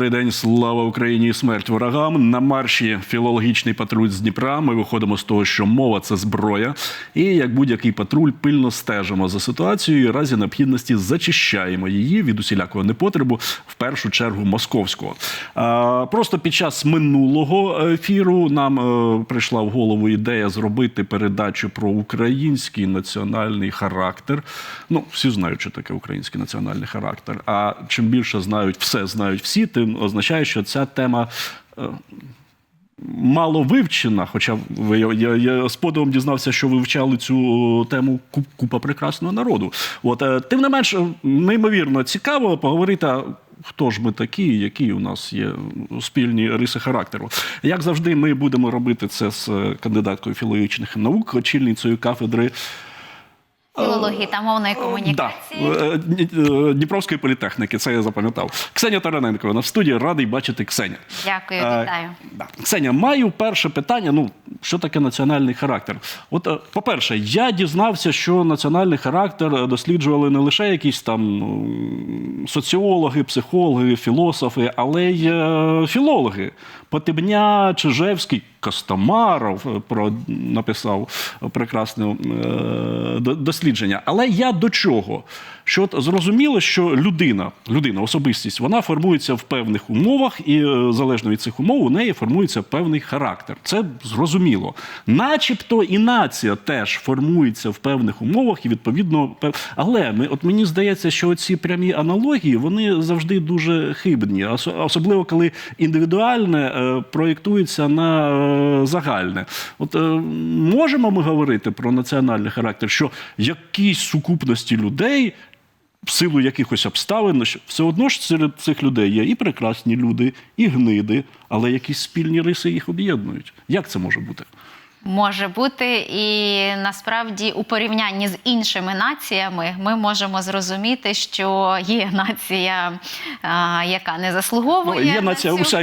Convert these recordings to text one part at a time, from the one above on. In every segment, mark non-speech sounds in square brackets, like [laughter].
Добрий день, слава Україні і смерть ворогам. На марші філологічний патруль з Дніпра. Ми виходимо з того, що мова це зброя, і як будь-який патруль пильно стежимо за ситуацією. і разі необхідності зачищаємо її від усілякого непотребу, в першу чергу московського. Просто під час минулого ефіру нам е, прийшла в голову ідея зробити передачу про український національний характер. Ну, всі знають, що таке український національний характер. А чим більше знають, все знають всі, тим означає, що ця тема. е, Мало вивчена, хоча ви я, я, з подивом дізнався, що ви вивчали цю тему купа прекрасного народу. От е, тим не менш, е, неймовірно цікаво поговорити. Хто ж ми такі, які у нас є спільні риси характеру? Як завжди, ми будемо робити це з е, кандидаткою філологічних наук, очільницею кафедри Філології та мовної комунікації. Да. Е, е, Дніпровської політехніки, це я запам'ятав. Ксенія Тараненко, вона в студії, радий бачити Ксеню. Дякую, Е, вітаю. Да. Ксеня, маю перше питання. Ну, що таке національний характер? От, е, по-перше, я дізнався, що національний характер е, досліджували не лише якісь там ну, соціологи, психологи, філософи, але й е, філологи. Потебня, Чижевський, Костомаров е, про написав прекрасне е, дослідження. Але я до чого? Що от зрозуміло, що людина, людина, особистість, вона формується в певних умовах, і е, залежно від цих умов у неї формується певний характер. Це зрозуміло. Начебто і нація теж формується в певних умовах, і відповідно. Але ми, от мені здається, що ці прямі аналогії вони завжди дуже хибні, особливо коли індивідуальне е, проєктується на е, загальне. От можемо ми говорити про національний характер, що якісь сукупності людей. В силу якихось обставин, що все одно ж серед цих людей є і прекрасні люди, і гниди, але якісь спільні риси їх об'єднують. Як це може бути? Може бути, і насправді у порівнянні з іншими націями ми можемо зрозуміти, що є нація, а, яка не Ну, заслуговує є на нація цю- уся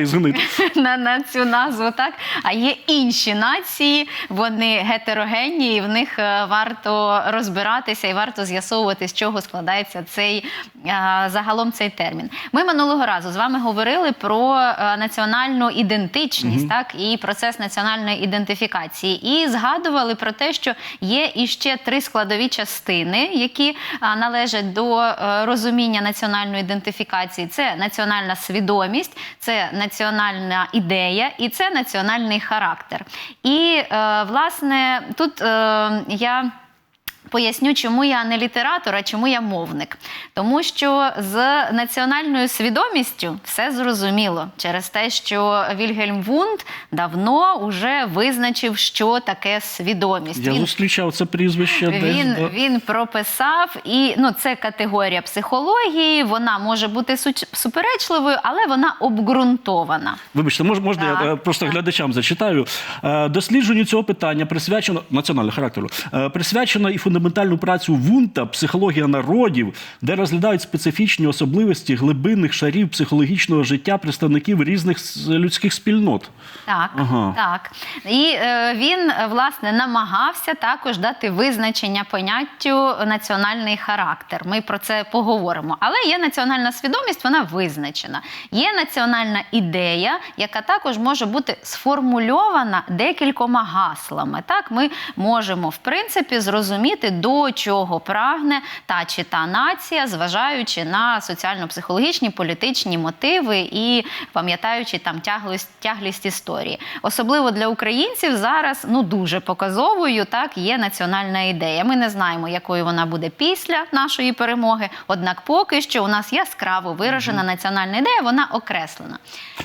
[laughs] на, на цю назву, так? А є інші нації, вони гетерогенні, і в них е, варто розбиратися і варто з'ясовувати, з чого складається цей е, загалом цей термін. Ми минулого разу з вами говорили про е, національну ідентичність, так, і процес національної ідентифікації. І згадували про те, що є іще три складові частини, які належать до е, розуміння національної ідентифікації. Це національна свідомість, це національна ідея і це національний характер. І е, власне тут е, я. Поясню, чому я не літератор, а чому я мовник. Тому що з національною свідомістю все зрозуміло через те, що Вільгельм Вунд давно вже визначив, що таке свідомість. Я Він зустрічав це прізвище десь. він, да. він прописав, і ну це категорія психології. Вона може бути суперечливою, але вона обґрунтована. Вибачте, мож, можна Так, е, просто так. глядачам зачитаю. Е, Дослідженню цього питання присвячено національного характеру, е, присвячено і фундаментальну працю Вунта Психологія народів, де розглядають специфічні особливості глибинних шарів психологічного життя представників різних людських спільнот. Так, Ага. так. І е, він власне намагався також дати визначення поняттю національний характер. Ми про це поговоримо. Але є національна свідомість, вона визначена. Є національна ідея, яка також може бути сформульована декількома гаслами. Так, ми можемо в принципі зрозуміти, до чого прагне та чи та нація, зважаючи на соціально-психологічні політичні мотиви і пам'ятаючи там тяглість, тяглість історії. Особливо для українців зараз ну дуже показовою так є національна ідея. Ми не знаємо, якою вона буде після нашої перемоги. Однак, поки що у нас яскраво виражена національна ідея, вона окреслена.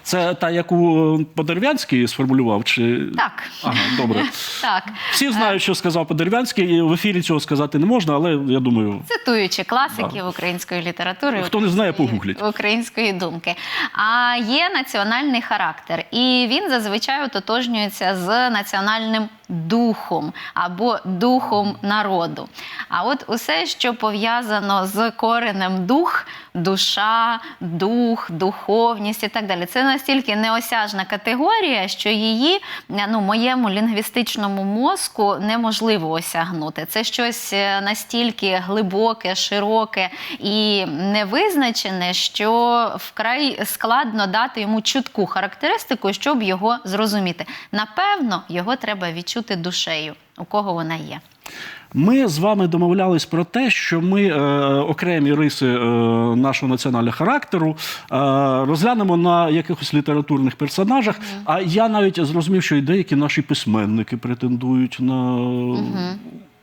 Це та, яку е, Подервянський сформулював? Чи... Так. Ага, добре. [laughs] Так. Всі знають, що сказав Подервянський, і в ефірі цього сказати не можна, але я думаю, Цитуючи класиків української літератури, Хто не знає, погугліть. української думки. А є національний характер, і він зазвичай ототожнюється з національним духом або духом народу. А от усе, що пов'язано з коренем дух, душа, дух, духовність і так далі. Це настільки неосяжна категорія, що її ну, моєму лінгвістичному мозку неможливо осягнути. Це щось е, настільки глибоке, широке і невизначене, що вкрай складно дати йому чутку характеристику, щоб його зрозуміти. Напевно, його треба відчути душею, у кого вона є. Ми з вами домовлялись про те, що ми е, окремі риси е, нашого національного характеру е, розглянемо на якихось літературних персонажах. А я навіть зрозумів, що і деякі наші письменники претендують на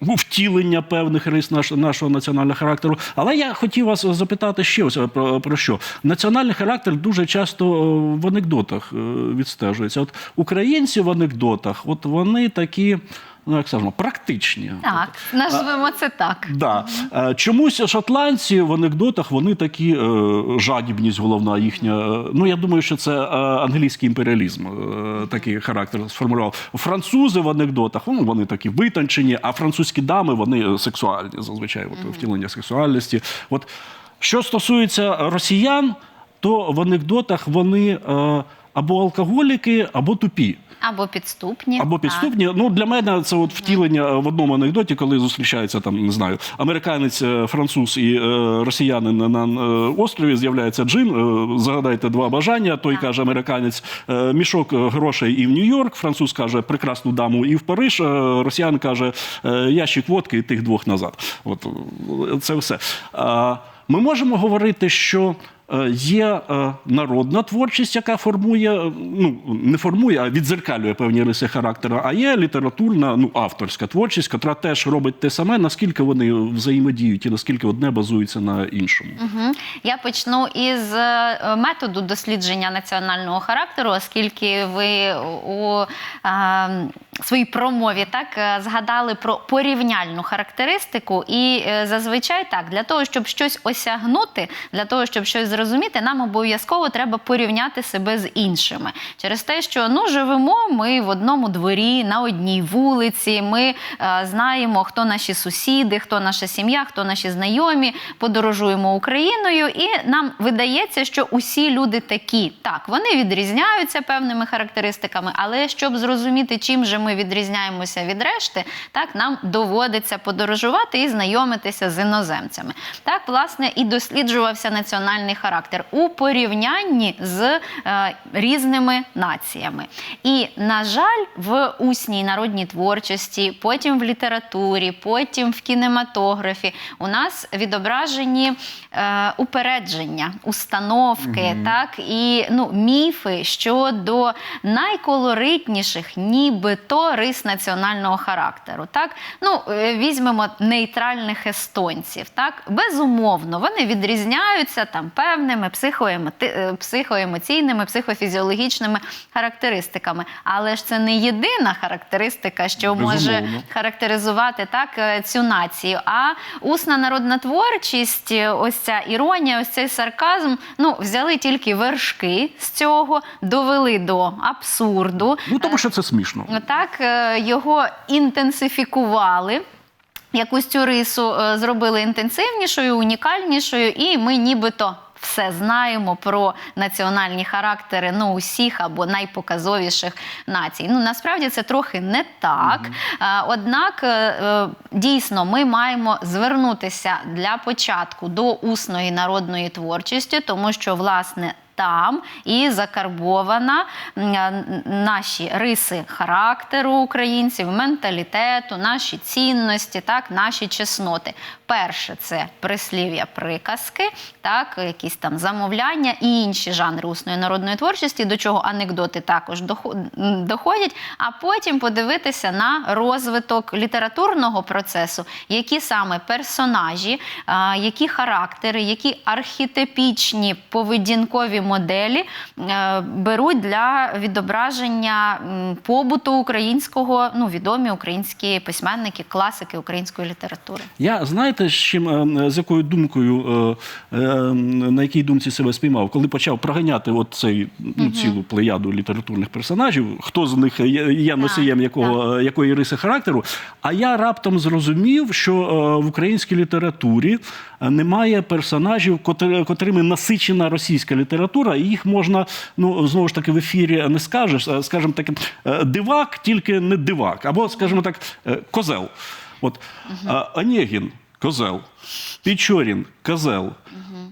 ну, втілення певних рис наш, нашого національного характеру. Але я хотів вас запитати ще ось е, про, про що. Національний характер дуже часто е, в анекдотах е, відстежується. От українці в анекдотах, от вони такі. Ну, як скажемо, практичні. Так, назвемо це так. Да. Е, Чомусь шотландці в анекдотах вони такі е, жадібність головна їхня. Ну я думаю, що це е, англійський імперіалізм такий характер сформулював. Французи в анекдотах ну, вони такі витончені, а французькі дами вони сексуальні зазвичай, от, втілення сексуальності. От що стосується росіян, то в анекдотах вони е, або алкоголіки, або тупі. Або підступні. Або так. підступні. Ну для мене це от втілення в одному анекдоті, коли зустрічається там, не знаю, американець, е, француз і е, росіянин на, е, острові. З'являється джин. е, загадайте два бажання. Той Так. каже, американець е, мішок е, грошей і в Нью-Йорк. Француз каже прекрасну даму і в Париж. е, Росіян каже е, ящик водки і тих двох назад. От е, це все. А, Ми можемо говорити, що. Е, Є е, народна творчість, яка формує, е, ну не формує, а відзеркалює певні риси характеру. А є літературна, ну авторська творчість, яка теж робить те саме, наскільки вони взаємодіють і наскільки одне базується на іншому. Мгм. Я почну із методу дослідження національного характеру, оскільки ви у е, своїй промові так згадали про порівняльну характеристику. І зазвичай так, для того, щоб щось осягнути, для того, щоб щось зрозуміти, нам обов'язково треба порівняти себе з іншими. Через те, що ну живемо ми в одному дворі, на одній вулиці. Ми е, знаємо, хто наші сусіди, хто наша сім'я, хто наші знайомі, подорожуємо Україною, і нам видається, що усі люди такі. Так, вони відрізняються певними характеристиками, але щоб зрозуміти, чим же ми відрізняємося від решти, так нам доводиться подорожувати і знайомитися з іноземцями. Так, власне, і досліджувався національний характер у порівнянні з е, різними націями. І, на жаль, в усній народній творчості, потім в літературі, потім в кінематографі у нас відображені е, упередження, установки, так і ну, міфи щодо найколоритніших, нібито рис національного характеру. Так, ну е, візьмемо нейтральних естонців. Так, безумовно, вони відрізняються там певними психоемоти- е, психоемоційними, психофізіологічними характеристиками. Але ж це не єдина характеристика, що може характеризувати так е, цю націю. А усна народна творчість, е, ось ця іронія, ось цей сарказм, ну взяли тільки вершки з цього, довели до абсурду. Ну тому що це смішно. Так його інтенсифікували. Якусь цю рису зробили інтенсивнішою, унікальнішою, і ми нібито все знаємо про національні характери ну, усіх або найпоказовіших націй. Ну насправді це трохи не так. Однак, е, е, дійсно, ми маємо звернутися для початку до усної народної творчості, тому що власне. Там і закарбована е, наші риси характеру українців, менталітету, наші цінності, так, наші чесноти. Перше це прислів'я приказки, так, якісь там замовляння і інші жанри усної народної творчості, до чого анекдоти також доходять. А потім подивитися на розвиток літературного процесу, які саме персонажі, які характери, які архетипічні поведінкові моделі е, беруть для відображення побуту українського, ну відомі українські письменники, класики української літератури. Я знаєте, з чим е, з якою думкою, е, на якій думці себе спіймав, коли почав проганяти от цей ну, цілу плеяду літературних персонажів, хто з них є, носієм якого, якої риси характеру. А я раптом зрозумів, що в українській літературі немає персонажів, котрими насичена російська література, і їх можна ну знову ж таки в ефірі не скажеш, скажімо так, е, дивак, тільки не дивак, або, скажімо так, е, козел. От а, Онегін – козел, Печорін – козел,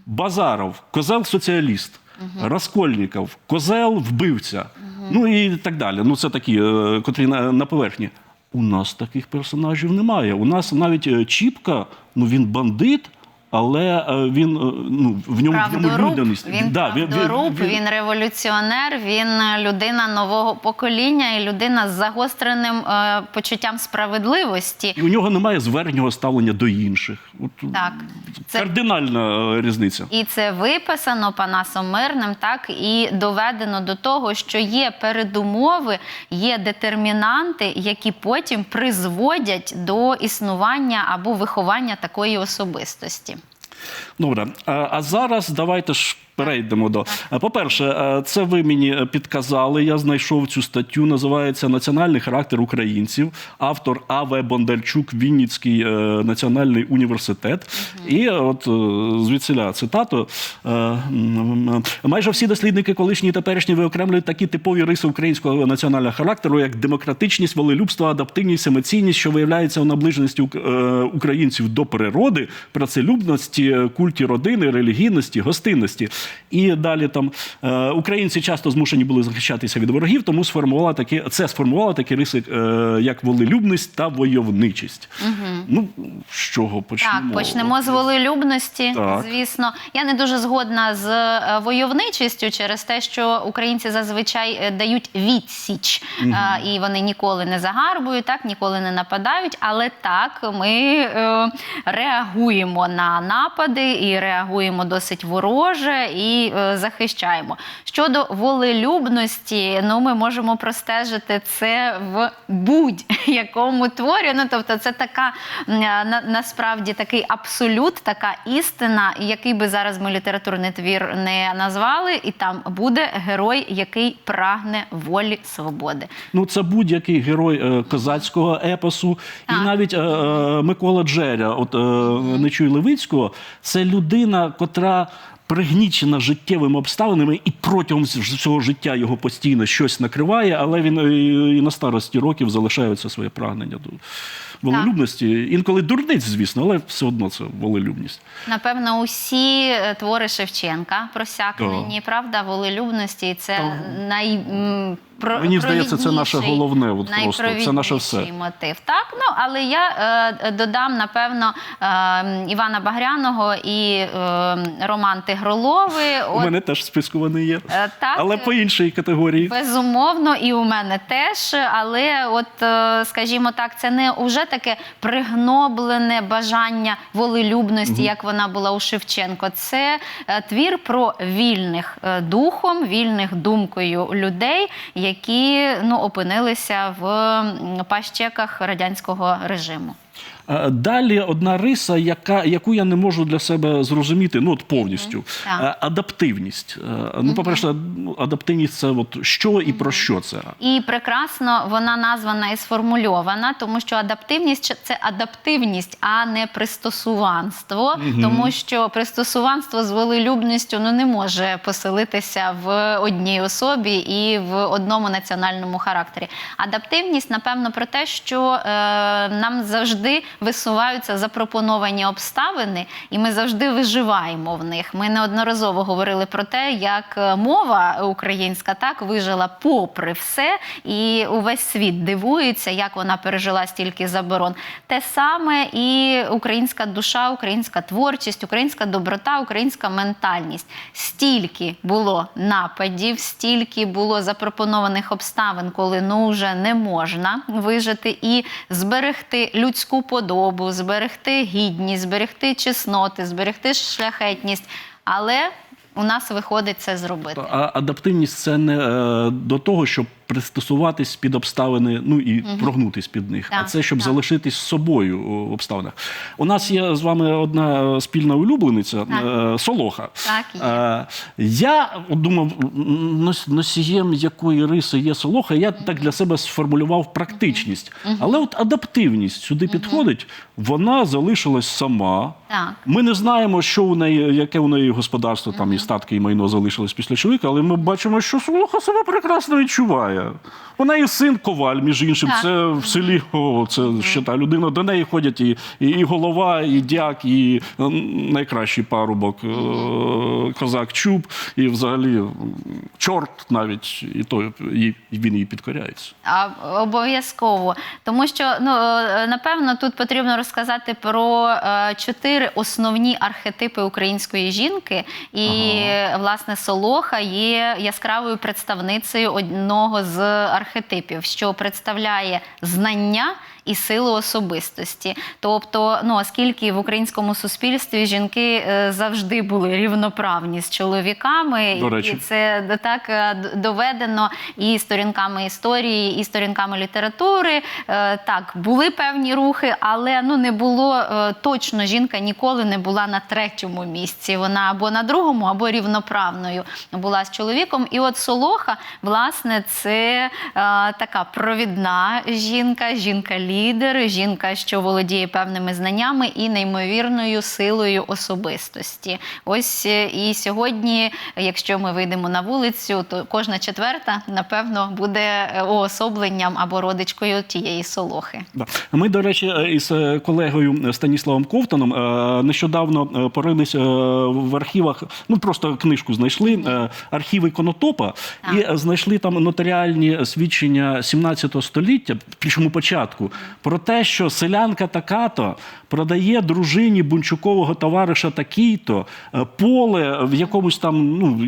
Базаров – козел соціаліст, Раскольніков – козел вбивця. Ну і так далі. Ну, це такі, е, котрі на, на поверхні. У нас таких персонажів немає. У нас навіть Чіпка, ну він бандит, але е, він е, ну, в ньому, людяність. він Да, правдоруб, він, революціонер, він е, людина нового покоління і людина з загостреним е, почуттям справедливості. І у нього немає зверхнього ставлення до інших. От, Так, це Кардинальна різниця. І це виписано Панасом Мирним, так і доведено до того, що є передумови, є детермінанти, які потім призводять до існування або виховання такої особистості. Добре, а, а зараз давайте ж перейдемо до. По-перше, е, це ви мені е, підказали. Я знайшов цю статтю. Називається Національний характер українців. Автор А.В. Бондарчук, Вінницький е, національний університет. І е, от е, звідсіля цитату. е, Майже всі дослідники колишні і теперішні виокремлюють такі типові риси українського національного характеру, як демократичність, волелюбство, адаптивність, емоційність, що виявляється у наближеності е, українців до природи, працелюбності, е, культі родини, релігійності, гостинності. І далі там е, українці часто змушені були захищатися від ворогів, тому сформувала такі це сформувало такі риси, е, як волелюбність та войовничість. Ну з чого почнемо? Так, почнемо з волелюбності. Так. Звісно, я не дуже згодна з е, войовничістю через те, що українці зазвичай дають відсіч, е, і вони ніколи не загарбують, так ніколи не нападають. Але так ми е, реагуємо на напади і реагуємо досить вороже і е, захищаємо. Щодо волелюбності, ну ми можемо простежити це в будь-якому творі. Ну тобто, це така на, насправді такий абсолют, така істина, який би зараз ми літературний твір не назвали, і там буде герой, який прагне волі свободи. Ну, це будь-який герой е, козацького епосу, Так. і навіть е, е, Микола Джеря, от е, Нечуй Левицького, це людина, котра. Пригнічена життєвими обставинами, і протягом всього життя його постійно щось накриває, але він е, і на старості років залишає це своє прагнення до волелюбності. Інколи дурниць, звісно, але все одно це волелюбність. Напевно, усі е, твори Шевченка просякнені, правда, волелюбності. Це Так. най, про, Мені здається, це наше головне, от просто. Це наше все. мотив. Так, ну але я е, додам напевно е, Івана Багряного і е, Роман Тигролови. У мене теж списку вони є. Е, так, але по іншій категорії. Безумовно, і у мене теж. Але, от, е, скажімо так, це не вже таке пригноблене бажання волелюбності, як вона була у Шевченко. Це е, твір про вільних е, духом, вільних думкою людей, які ну, опинилися в пащеках радянського режиму. Е, Далі одна риса, яка, яку я не можу для себе зрозуміти, ну от повністю. Е, Адаптивність. Е, Ну, по-перше, ну, адаптивність це от що і про що це? І прекрасно вона названа і сформульована, тому що адаптивність це адаптивність, а не пристосуванство. Тому що пристосуванство з волелюбністю ну не може поселитися в одній особі і в одному національному характері. Адаптивність, напевно, про те, що е, нам завжди висуваються запропоновані обставини, і ми завжди виживаємо в них. Ми неодноразово говорили про те, як е, мова українська так вижила попри все, і увесь світ дивується, як вона пережила стільки заборон. Те саме і українська душа, українська творчість, українська доброта, українська ментальність. Стільки було нападів, стільки було запропонованих обставин, коли ну вже не можна вижити і зберегти людську подобу, зберегти гідність, зберегти чесноти, зберегти шляхетність. Але у нас виходить це зробити. А адаптивність це не е, до того, щоб пристосуватись під обставини, ну і прогнутись під них, а це щоб так. залишитись собою в обставинах. У нас є з вами одна спільна улюблениця Так. е, Солоха. Так, є. Е, я думав, носієм якої риси є Солоха, я так для себе сформулював практичність. Але от адаптивність сюди підходить, вона залишилась сама. Так. Ми не знаємо, що у неї, яке у неї господарство, там і статки, і майно залишилось після чоловіка, але ми бачимо, що Солоха себе прекрасно відчуває. У неї син коваль, між іншим, Так. це в селі. О, це ще та людина. До неї ходять і, і, і голова, і дяк, і е, найкращий парубок, е, козак Чуб, і взагалі чорт навіть, і той і він їй підкоряється. А, обов'язково. Тому що ну, е, напевно тут потрібно розказати про чотири основні архетипи української жінки. І, власне, Солоха є яскравою представницею одного з архетипів, що представляє знання. І силу особистості, тобто, ну оскільки в українському суспільстві жінки е, завжди були рівноправні з чоловіками, До речі. і це так е, доведено і сторінками історії, і сторінками літератури. Е, Так, були певні рухи, але ну не було точно жінка ніколи не була на третьому місці. Вона або на другому, або рівноправною була з чоловіком. І от Солоха, власне, це така провідна жінка, жінка-лідер, жінка, що володіє певними знаннями і неймовірною силою особистості. Ось е, і сьогодні, якщо ми вийдемо на вулицю, то кожна четверта, напевно, буде е, уособленням або родичкою тієї солохи. Ми, до речі, е, із колегою Станіславом Ковтоном е, нещодавно порились в архівах, ну просто книжку знайшли, архіви Конотопа, і знайшли там нотаріальні свідчення 17 століття, причому початку, про те, що селянка така-то продає дружині бунчукового товариша такий-то е, поле в якомусь там ну,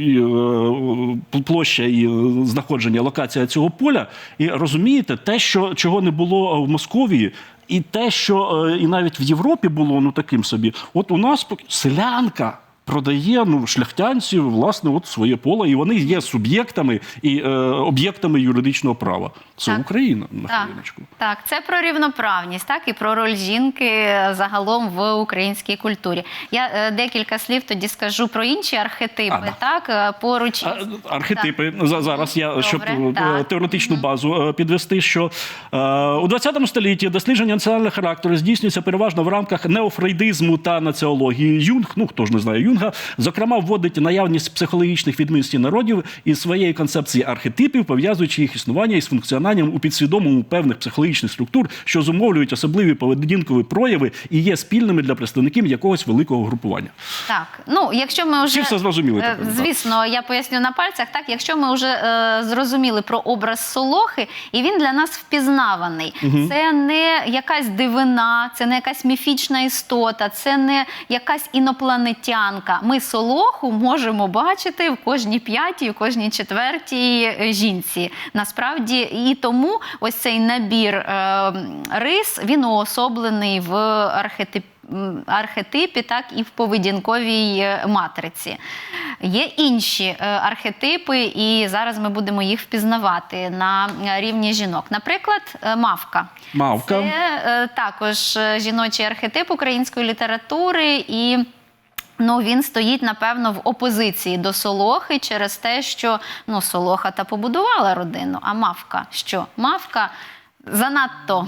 е, площа і е, знаходження, локація цього поля. І розумієте, те, що чого не було в Московії. І те, що і навіть в Європі було ну таким собі, от у нас селянка продає ну шляхтянці власне от своє поле, і вони є суб'єктами і е, об'єктами юридичного права. Це Так. Україна на Так, хвилиночку. так, це про рівноправність, так і про роль жінки е, загалом в українській культурі. Я е, декілька слів тоді скажу про інші архетипи. А. Так, е, поруч із- Архетипи За- зараз я Добре, щоб е, так. теоретичну базу е, підвести, що е, у 20 столітті дослідження національного характеру здійснюється переважно в рамках неофрейдизму та націології. Юнг, ну хто ж не знає Юнга, зокрема, вводить наявність психологічних відмінностей народів із своєї концепції архетипів, пов'язуючи їх існування із функціонуванням у підсвідомому певних психологічних структур, що зумовлюють особливі поведінкові прояви і є спільними для представників якогось великого групування. Так, ну якщо ми вже Всі все зрозуміли Е, так. звісно, я поясню на пальцях. Так, якщо ми вже е, зрозуміли про образ Солохи, і він для нас впізнаваний. Це не якась дивина, це не якась міфічна істота, це не якась інопланетянка. Ми Солоху можемо бачити в кожній п'ятій, в кожній четвертій е, жінці. Насправді, і тому ось цей набір е, рис він уособлений в архетипі архетипі, так і в поведінковій е, матриці. Є інші е, архетипи, і зараз ми будемо їх впізнавати на рівні жінок. Наприклад, мавка. Мавка. Це також жіночий архетип української літератури і. Ну, він стоїть, напевно, в опозиції до Солохи через те, що ну, Солоха та побудувала родину, а мавка що? Мавка занадто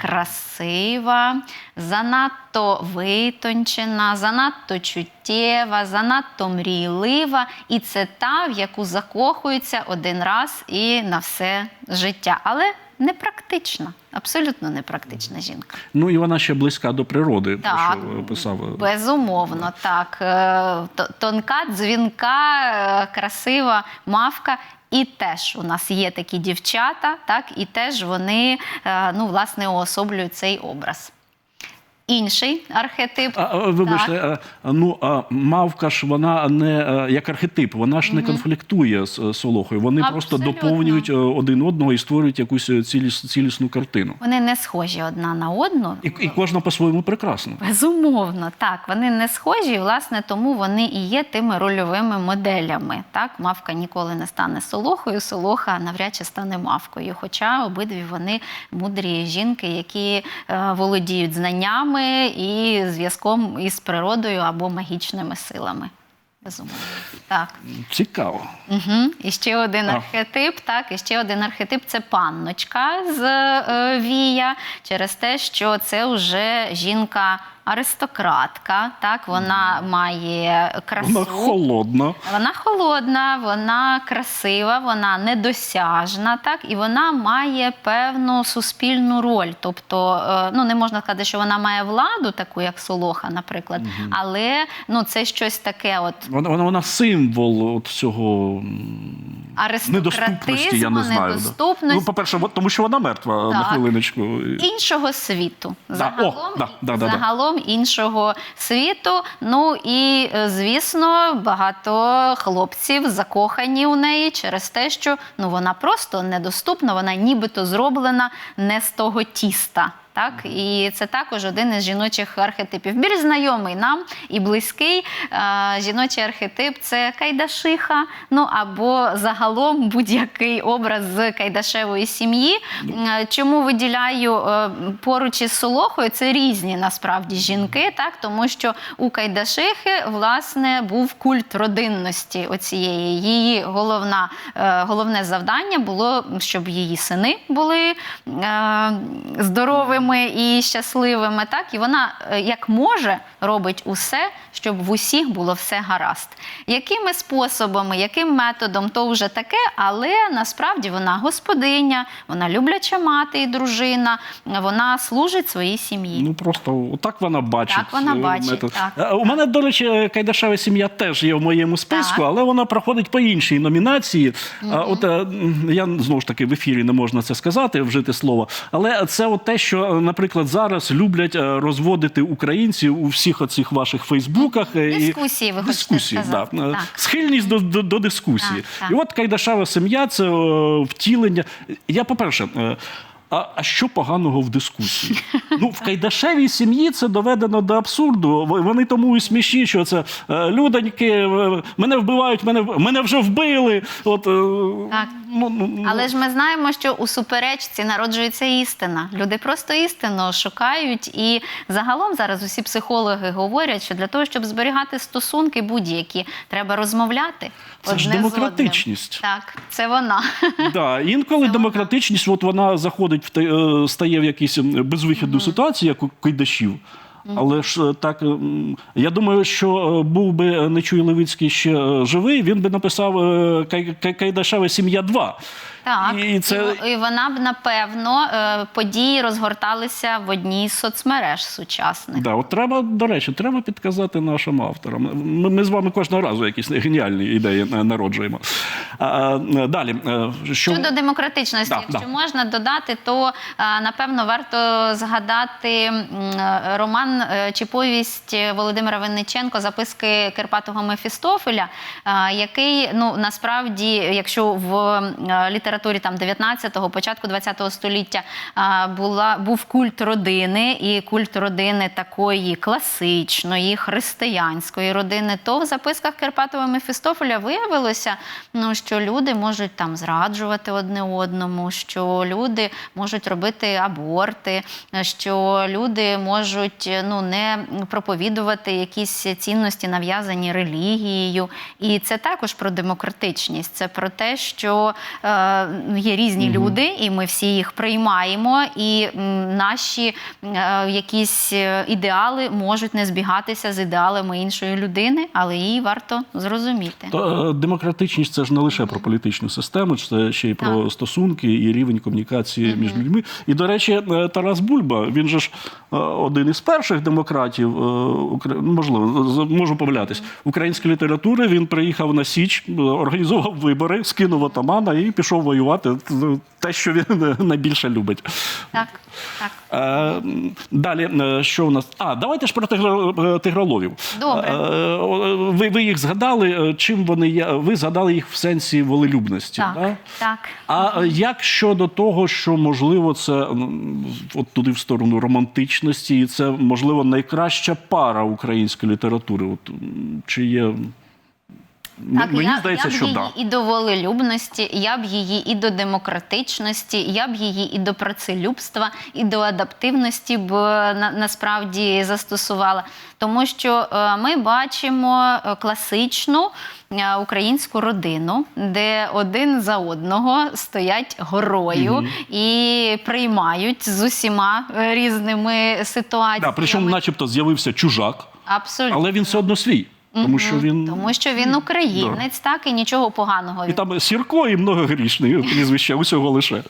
красива, занадто витончена, занадто чуттєва, занадто мрійлива. І це та, в яку закохуються один раз і на все життя. Але непрактична, абсолютно непрактична жінка. Ну і вона ще близька до природи, Так, що писав. е, Безумовно, так. Е, то- Тонка, дзвінка, е, красива мавка. І теж у нас є такі дівчата, так, і теж вони е, ну, власне, уособлюють цей образ. Інший архетип. А, вибачте, а, ну а мавка ж вона не е, як архетип, вона ж не конфліктує з Солохою. Вони просто доповнюють е, один одного і створюють якусь е, ціліс, цілісну картину. Вони не схожі одна на одну. І, і кожна по-своєму прекрасна. Безумовно, так вони не схожі, і, власне, тому вони і є тими рольовими моделями. Так, мавка ніколи не стане солохою, солоха навряд чи стане мавкою. Хоча обидві вони мудрі жінки, які е, володіють знаннями і зв'язком із природою або магічними силами. Безумовно, так. Цікаво. Угу. І ще один А. архетип, так, і ще один архетип це панночка з е, Вія, через те, що це вже жінка аристократка, так, вона має красу. Вона холодна. Вона холодна, вона красива, вона недосяжна, так і вона має певну суспільну роль. Тобто, е, ну не можна сказати, що вона має владу, таку як Солоха, наприклад, але ну це щось таке, от Вона, вона, вона символ от цього недоступності, я не знаю. недоступності. Ну, по-перше, тому що вона мертва на хвилиночку. іншого світу. Да, Загалом, о, да, да, да, да. загалом іншого світу. Ну і е, звісно, багато хлопців закохані у неї через те, що ну вона просто недоступна, вона нібито зроблена не з того тіста. Так, і це також один із жіночих архетипів. Більш знайомий нам і близький е, жіночий архетип це кайдашиха. Ну або загалом будь-який образ з кайдашевої сім'ї. Е, Чому виділяю е, поруч із Солохою? Це різні насправді жінки, так тому що у Кайдашихи власне був культ родинності оцієї. Її головна, головне завдання було, щоб її сини були е, здоровими і щасливими. Так і вона е, як може робить усе, щоб в усіх було все гаразд. Якими способами, яким методом, то вже таке, але насправді вона господиня, вона любляча мати і дружина, вона служить своїй сім'ї. Ну просто отак вона бачить. Так вона е, бачить, так. Е, У мене, до речі, Кайдашева сім'я теж є в моєму списку, Так. але вона проходить по іншій номінації. А От е, я знову ж таки в ефірі не можна це сказати, вжити слово. Але це от те, що, наприклад, зараз люблять е, розводити українців у всіх оцих ваших фейсбуках. е, Дискусії, ви хочете дискусії, сказати, да. Е, так. Схильність до, до, до дискусії. Так, так. І от Кайдашава сім'я це о, втілення. Я, по-перше, е, а, а що поганого в дискусії? Ну, в Кайдашевій сім'ї це доведено до абсурду. Вони тому і смішні, що це е, людоньки, е, мене вбивають, мене, мене вже вбили. От, е, Так. ну, ну, ну, Але ж ми знаємо, що у суперечці народжується істина. Люди просто істину шукають. І загалом зараз усі психологи говорять, що для того, щоб зберігати стосунки будь-які, треба розмовляти. Це ж одне з одним. демократичність. Так, це вона. Да, [laughs] інколи демократичність, от вона заходить стає в якійсь безвихідну ситуацію, як у Кайдашів. Але ж е, так, я думаю, що е, був би Нечуй Левицький ще е, живий, він би написав е, Кай- Кай- Кайдашева сім'я 2. Так, І це і, вона б напевно е, події розгорталися в одній з соцмереж сучасних. Да, от треба, до речі, треба підказати нашим авторам. Ми, ми з вами кожного разу якісь геніальні ідеї е, народжуємо. А, далі, е, що Щодо демократичності, Да, якщо да. можна додати, то е, напевно варто згадати е, е, чи повість Володимира Винниченко Записки Кирпатого Мефістофеля, е, який ну насправді, якщо в е, літературі там 19-го, початку 20-го століття е, була був культ родини, і культ родини такої класичної, християнської родини, то в записках Кирпатова Мефістофеля виявилося, ну що люди можуть там зраджувати одне одному, що люди можуть робити аборти, що люди можуть ну не проповідувати якісь цінності, нав'язані релігією. І це також про демократичність. Це про те, що е, є різні люди, і ми всі їх приймаємо, і м, наші е, якісь е, ідеали можуть не збігатися з ідеалами іншої людини, але її варто зрозуміти. То, е, демократичність це ж не лише про політичну систему, це ще й про стосунки і рівень комунікації між людьми. І, до речі, е, Тарас Бульба, він же ж один із перших. Перших демократів, е, можливо, можу помилятись, української літератури. Він приїхав на Січ, е, організував вибори, скинув отамана і пішов воювати. Те, що він [laughs] найбільше любить. Так, так. Е, Далі, що у нас? А, давайте ж про тигро- тигроловів. Добре. Ви, ви їх згадали. Чим вони є? Ви згадали їх в сенсі волелюбності. Так, Да? так. А як щодо того, що можливо це от туди в сторону романтичності, і це можливо найкраща пара української літератури? От чи є Так, мені я, здається, я б що її да. і до волелюбності, я б її і до демократичності, я б її і до працелюбства, і до адаптивності б е, на, насправді застосувала. Тому що е, ми бачимо е, класичну е, українську родину, де один за одного стоять горою і приймають з усіма е, різними ситуаціями. Да, причому, начебто, з'явився чужак, Абсолютно. але він все одно свій. Тому що він Тому що він українець, так і нічого поганого і там Сірко і многогрішний прізвище усього лише.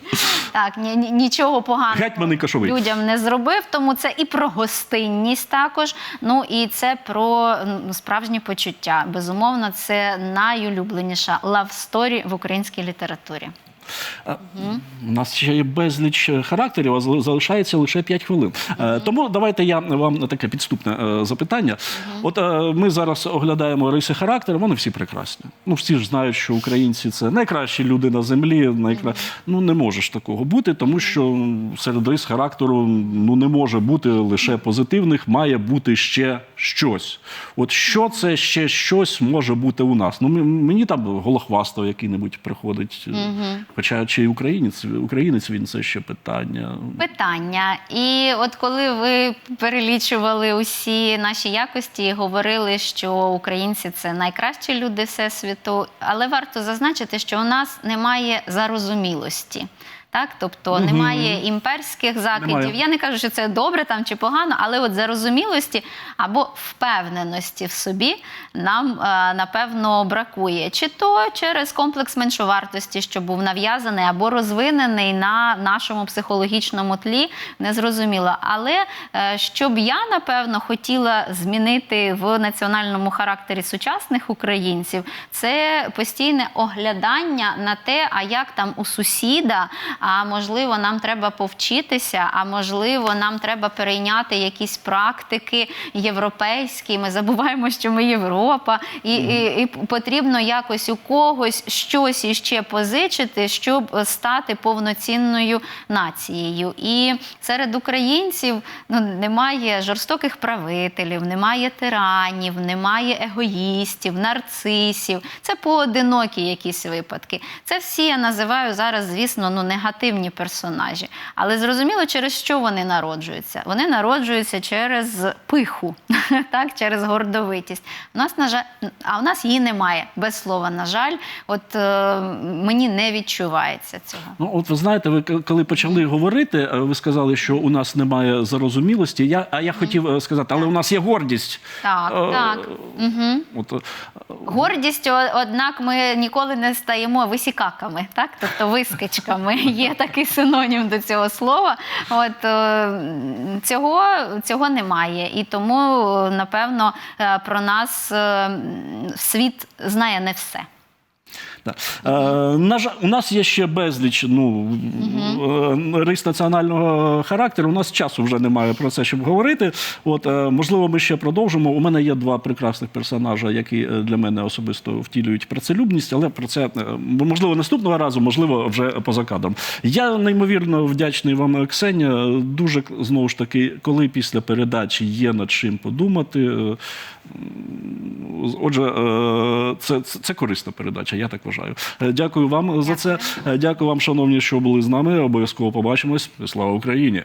Так, ні, ні- нічого поганого Гетьманий Кошовий. людям не зробив, тому це і про гостинність також. Ну і це про м, справжні почуття. Безумовно, це найулюбленіша love story в українській літературі. У нас ще є безліч е, характерів, а залишається лише 5 хвилин. Е, Тому давайте я вам таке підступне запитання. От е, ми зараз оглядаємо риси характеру, вони всі прекрасні. Ну, всі ж знають, що українці це найкращі люди на землі. Найкра... Ну не може такого бути, тому що серед рис характеру ну не може бути лише позитивних, має бути ще щось. От що це ще щось може бути у нас? Ну мені там голохвастов який-небудь приходить. Хоча чи українець, українець він це ще питання. Питання. І от коли ви перелічували усі наші якості і говорили, що українці це найкращі люди всесвіту, але варто зазначити, що у нас немає зарозумілості. Так, тобто немає імперських закидів. Немає. Я не кажу, що це добре там чи погано, але от зарозумілості або впевненості в собі нам е, напевно бракує. Чи то через комплекс меншовартості, що був нав'язаний або розвинений на нашому психологічному тлі, незрозуміло. Але е, що б я напевно хотіла змінити в національному характері сучасних українців, це постійне оглядання на те, а як там у сусіда, а можливо, нам треба повчитися, а можливо, нам треба перейняти якісь практики європейські. Ми забуваємо, що ми Європа, і, і, і потрібно якось у когось щось іще позичити, щоб стати повноцінною нацією. І серед українців ну, немає жорстоких правителів, немає тиранів, немає егоїстів, нарцисів. Це поодинокі якісь випадки. Це всі я називаю зараз, звісно, ну негативні персонажі. Але зрозуміло, через що вони народжуються? Вони народжуються через пиху, [laughs] так, через гордовитість. У нас, на жаль, а у нас її немає. Без слова, на жаль, от е, мені не відчувається цього. Ну, от ви знаєте, ви коли почали говорити, е, ви сказали, що у нас немає зарозумілості. Я, а я хотів е, сказати, але у нас є гордість. Так, Е, так. Угу. От, Гордістю, однак, ми ніколи не стаємо висікаками, так? тобто вискочками. [laughs] Є такий синонім до цього слова. От е, цього, цього немає. І тому, е, напевно, е, про нас світ знає не все. Да. Е, на жаль, у нас є ще безліч ну, е, рис національного характеру. У нас часу вже немає про це, щоб говорити. От, е, можливо, ми ще продовжимо. У мене є два прекрасних персонажа, які для мене особисто втілюють працелюбність, але про це можливо наступного разу, можливо, вже поза кадром. Я неймовірно вдячний вам, Ксеня. Дуже знову ж таки, коли після передачі є над чим подумати. Отже, е, це, це, це корисна передача, я так вважаю. Е, Дякую вам за це. Е, Дякую вам, шановні, що були з нами. Обов'язково побачимось. Слава Україні!